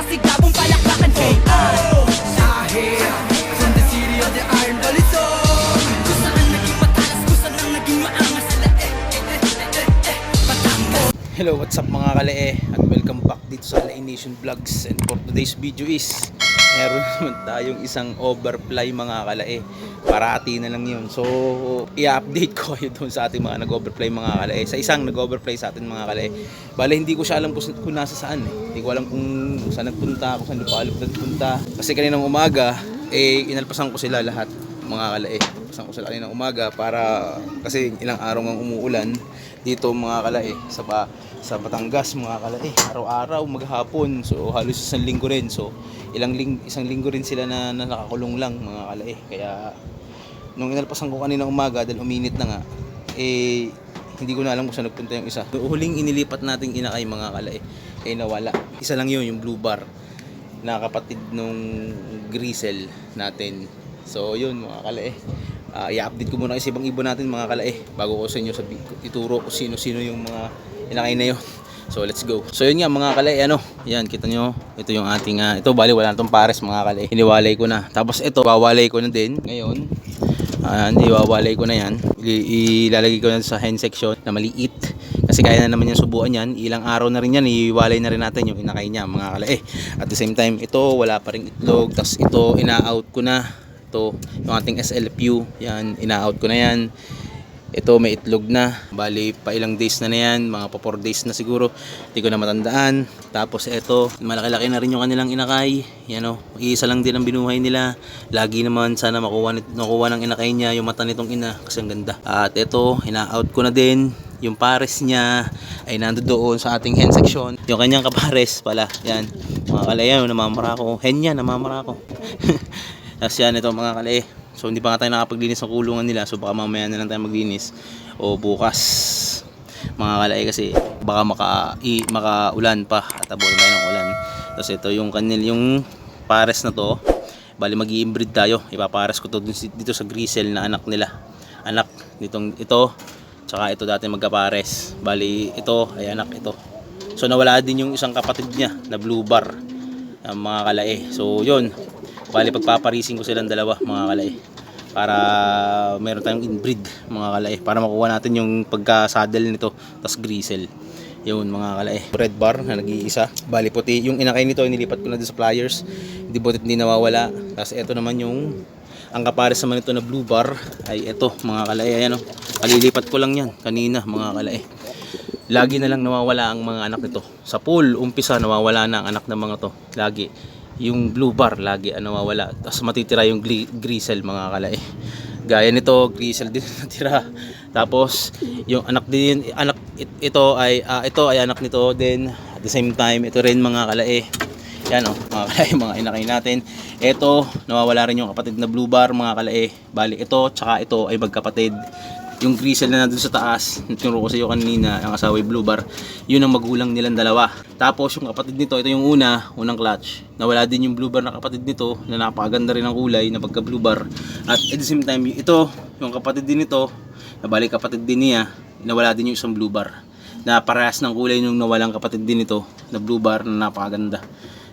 masigabong palakpakan K.I. Dahil From the city of the iron balisong Kung saan naging matalas Kung saan ang naging maangas Sila eh, eh, eh, eh, eh, eh. Batangas Hello, what's up mga kalae? At welcome back dito sa Alain Nation Vlogs. And for today's video is meron naman tayong isang overfly mga kalae. Parati na lang yun. So i-update ko kayo doon sa ating mga nag-overfly mga kalae. Sa isang nag-overfly sa atin mga kalae. Bale hindi ko siya alam kung, kung nasa saan eh. Hindi ko alam kung saan nagpunta kung saan lupalop nagpunta. Kasi kaninang umaga eh inalpasan ko sila lahat mga kalae inalpasan ko sila kaninang umaga para kasi ilang araw ngang umuulan dito mga kalae sa ba sa Batangas mga kalae. Araw-araw maghapon so halos isang linggo rin. So ilang ling isang linggo rin sila na, na nakakulong lang mga kalae. Kaya nung inalpasan ko kanina umaga dahil uminit na nga eh hindi ko na alam kung saan nagpunta yung isa. Yung huling inilipat nating inakay mga kalae eh nawala. Isa lang yun yung blue bar na kapatid nung grisel natin. So yun mga kalae Ah, i-update ko muna kasi ibang ibon natin mga kalae bago ko sa inyo sabi, ituro ko sino-sino yung mga inakay na yun. So let's go. So yun nga mga kalae ano? Yan kita nyo ito yung ating ah, ito bali wala na tong pares mga kalae. Hiniwalay ko na. Tapos ito wawalay ko na din. Ngayon Ayan, iwawalay ko na yan. Ilalagay ko na sa hen section na maliit. Kasi kaya na naman yung subuan yan. Ilang araw na rin yan iwalay na rin natin yung inakay niya mga kalae. At the same time ito wala pa rin itlog. Tas ito ina-out ko na ito yung ating SLPU yan ina-out ko na yan. Ito may itlog na. Bali pa ilang days na na yan mga pa 4 days na siguro. Hindi ko na matandaan. Tapos ito malaki-laki na rin yung kanilang inakay. Yan o iisa lang din ang binuhay nila. Lagi naman sana makuha, makuha ng inakay niya yung mata nitong ina kasi ang ganda. At ito ina-out ko na din yung pares niya ay nando doon sa ating hen section. Yung kanyang kapares pala yan. Mga kalayan namamara ko hen niya namamara ko Tapos yan ito mga kalae. So hindi pa nga tayo nakapaglinis ng kulungan nila. So baka mamaya na lang tayo maglinis. O bukas. Mga kalae kasi baka maka, i, makaulan pa. At abutin tayo ng ulan. Tapos ito yung kanil yung pares na to. Bali mag inbreed tayo. Ipapares ko to dito sa grisel na anak nila. Anak nitong ito. Tsaka ito dati magkapares. Bali ito ay anak ito. So nawala din yung isang kapatid niya na blue bar. Ang mga kalae. So yun. Bali pagpaparising ko silang dalawa mga kalay para meron tayong inbreed mga kalay para makuha natin yung pagka-saddle nito tas grisel yun mga kalay red bar na nag-iisa. Bali puti yung inakay nito nilipat ko na din sa pliers. Hindi butit hindi nawawala. Tapos ito naman yung ang kapares naman nito na blue bar ay ito mga kalay ayan o kalilipat ko lang yan kanina mga kalay lagi na lang nawawala ang mga anak nito. Sa pool umpisa nawawala na ang anak ng mga to. Lagi yung blue bar lagi ang nawawala tapos matitira yung gri- grisel mga kalay gaya nito grisel din natira tapos yung anak din anak it- ito ay ah, ito ay anak nito din at the same time ito rin mga kalay yan o, mga kalay, mga inakay natin. Ito, nawawala rin yung kapatid na blue bar, mga kalay. Bali, ito, tsaka ito ay magkapatid. Yung grisel na nandun sa taas, nagturo ko sa iyo kanina, ang asawa ay blue bar, yun ang magulang nilang dalawa. Tapos yung kapatid nito, ito yung una, unang clutch. Nawala din yung blue bar na kapatid nito, na napakaganda rin ang kulay, na pagka blue bar. At at the same time, ito, yung kapatid din nito, na bali kapatid din niya, nawala din yung isang blue bar na parehas ng kulay nung nawalang kapatid din ito na blue bar na napakaganda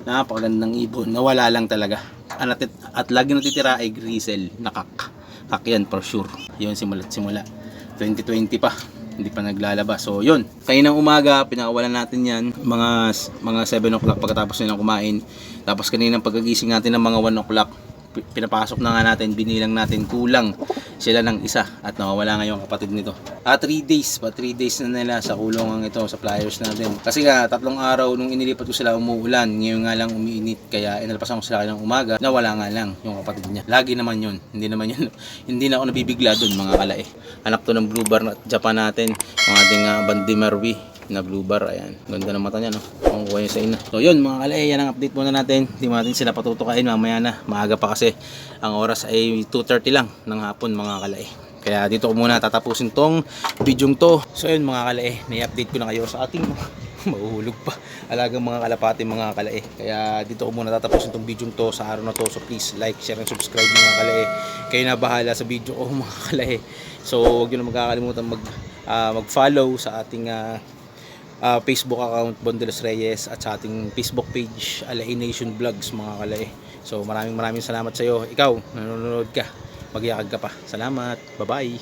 napakagandang ibon nawala lang talaga at, at, at lagi natitira ay grisel nakak kak yan for sure yun simula't simula 2020 pa. Hindi pa naglalabas. So yun. Kaninang umaga pinakawalan natin yan. Mga mga 7 o'clock pagkatapos nilang kumain. Tapos kaninang pagkagising natin ng mga 1 o'clock pinapasok na nga natin, binilang natin kulang sila ng isa at nawawala nga yung kapatid nito. Ah, 3 days pa, 3 days na nila sa kulungan ito, sa flyers natin. Kasi nga, tatlong araw nung inilipat ko sila umuulan, ngayon nga lang umiinit, kaya inalpasan ko sila ng umaga, nawala nga lang yung kapatid niya. Lagi naman yun, hindi naman yun, hindi na ako nabibigla doon mga kalae. Anak to ng blue bar na Japan natin, yung ating uh, Bandimarwi na blue bar. Ayan. Ganda ng mata niya, no? Ang kuha sa ina. So, yun, mga kalay, yan ang update muna natin. Hindi natin sila patutukain mamaya na. Maaga pa kasi. Ang oras ay 2.30 lang ng hapon, mga kalay. Kaya dito ko muna tatapusin tong video to. So, yun, mga kalay, na-update ko na kayo sa ating mahuhulog pa alagang mga kalapati mga kalae kaya dito ko muna tatapusin tong video to sa araw na to so please like, share, and subscribe mga kalae kayo na bahala sa video ko mga kalae so huwag nyo na magkakalimutan mag, ah, mag follow sa ating ah, ah, Facebook account Bondelos Reyes at sa ating Facebook page Alain Nation Vlogs mga kalae. So maraming maraming salamat sa iyo. Ikaw, nanonood ka, magyakag ka pa. Salamat. Bye-bye.